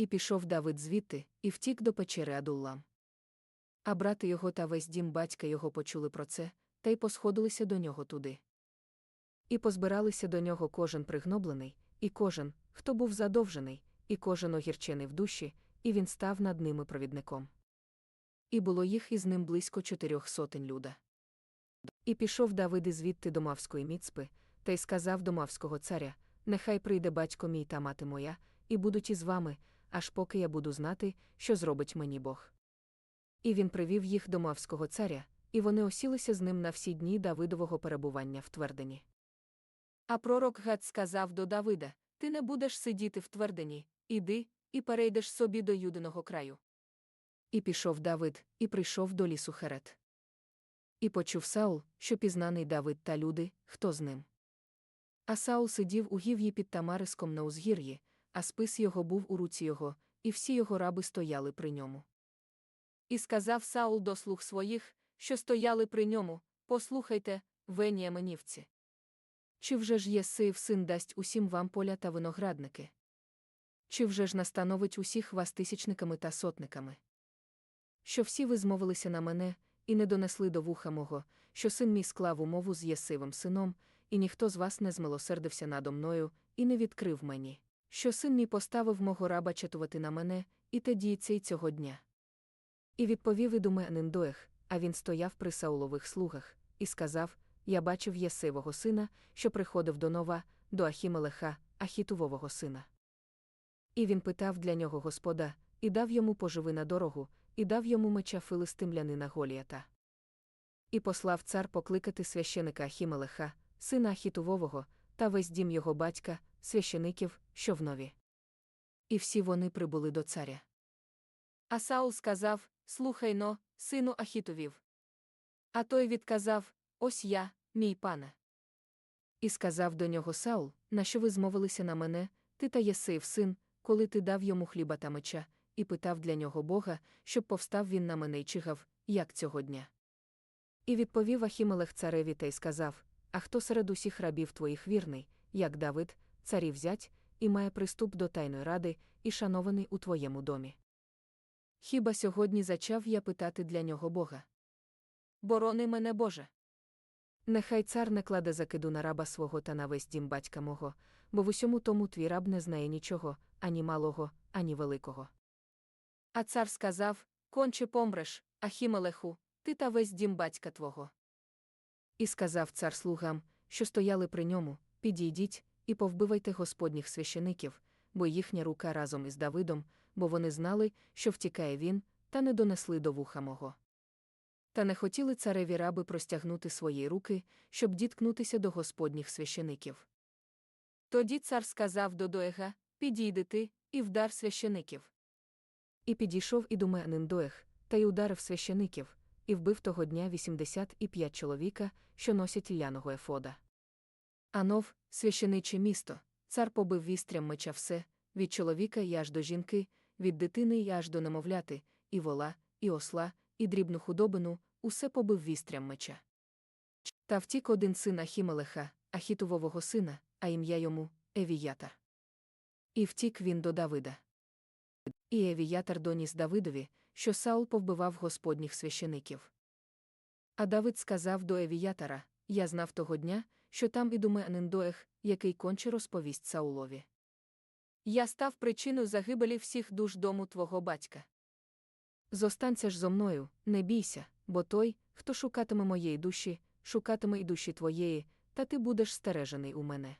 І пішов Давид звідти, і втік до печери Адуллам. А брати його та весь дім батька його почули про це, та й посходилися до нього туди. І позбиралися до нього кожен пригноблений, і кожен, хто був задовжений, і кожен огірчений в душі, і він став над ними провідником. І було їх із ним близько чотирьох сотень люда. І пішов Давид звідти до Мавської міцпи, та й сказав до Мавського царя: Нехай прийде батько мій та мати моя, і будуть із вами, аж поки я буду знати, що зробить мені Бог. І він привів їх до Мавського царя, і вони осілися з ним на всі дні Давидового перебування в твердині. А пророк Гад сказав до Давида: Ти не будеш сидіти в твердині, іди, і перейдеш собі до юдиного краю. І пішов Давид, і прийшов до лісу Херет. І почув Саул, що пізнаний Давид та люди, хто з ним. А Саул сидів у гів'ї під Тамариском на узгір'ї, а спис його був у руці його, і всі його раби стояли при ньому. І сказав Саул до слуг своїх, що стояли при ньому: Послухайте, веніаменівці. Чи вже ж Єсеїв син дасть усім вам поля та виноградники? Чи вже ж настановить усіх вас тисячниками та сотниками? Що всі ви змовилися на мене, і не донесли до вуха мого, що син мій склав умову з Єсивим сином, і ніхто з вас не змилосердився надо мною, і не відкрив мені, що син мій поставив мого раба чатувати на мене, і те діється й цього дня. І відповів ідуме Ниндоех, а він стояв при Саулових слугах, і сказав: Я бачив Єсивого сина, що приходив до нова, до Ахімелеха, Ахітувового сина. І він питав для нього Господа, і дав йому поживи на дорогу, і дав йому меча филистимлянина Голіята. І послав цар покликати священика Ахімелеха, сина Ахітувового, та весь дім його батька, священиків, що в нові. І всі вони прибули до царя. А Саул сказав: Слухай но, сину Ахітовів. А той відказав: Ось я, мій пане. І сказав до нього Саул, на що ви змовилися на мене, ти та Єсеїв син, коли ти дав йому хліба та меча, і питав для нього Бога, щоб повстав він на мене й чигав, як цього дня. І відповів Ахімелех цареві та й сказав: А хто серед усіх рабів твоїх вірний, як Давид, царів зять, і має приступ до тайної ради, і шанований у твоєму домі? Хіба сьогодні зачав я питати для нього Бога? Борони мене, Боже. Нехай цар не кладе закиду на раба свого та на весь дім батька мого, бо в усьому тому твій раб не знає нічого, ані малого, ані великого. А цар сказав: Конче помреш, Ахімелеху, ти та весь дім батька твого. І сказав цар слугам, що стояли при ньому: Підійдіть і повбивайте господніх священиків, бо їхня рука разом із Давидом, бо вони знали, що втікає він, та не донесли до вуха мого. Та не хотіли цареві раби простягнути свої руки, щоб діткнутися до господніх священиків. Тоді цар сказав до Доега: Підійди ти, і вдар священиків. І підійшов і думенин Доег, та й ударив священиків, і вбив того дня 85 чоловіка, що носять ляного ефода. Анов, священиче місто, цар побив вістрям меча все, від чоловіка і аж до жінки, від дитини і аж до немовляти, і вола, і осла, і дрібну худобину, усе побив вістрям меча. Та втік один син Ахімелеха, Ахітувового сина, а ім'я йому Евіятар. І втік він до Давида. І Евіятар доніс Давидові, що Саул повбивав господніх священиків. А Давид сказав до Евіятара: Я знав того дня, що там ідуме Анендоех, який конче розповість Саулові. Я став причиною загибелі всіх душ дому твого батька. Зостанься ж зо мною, не бійся, бо той, хто шукатиме моєї душі, шукатиме й душі твоєї, та ти будеш стережений у мене.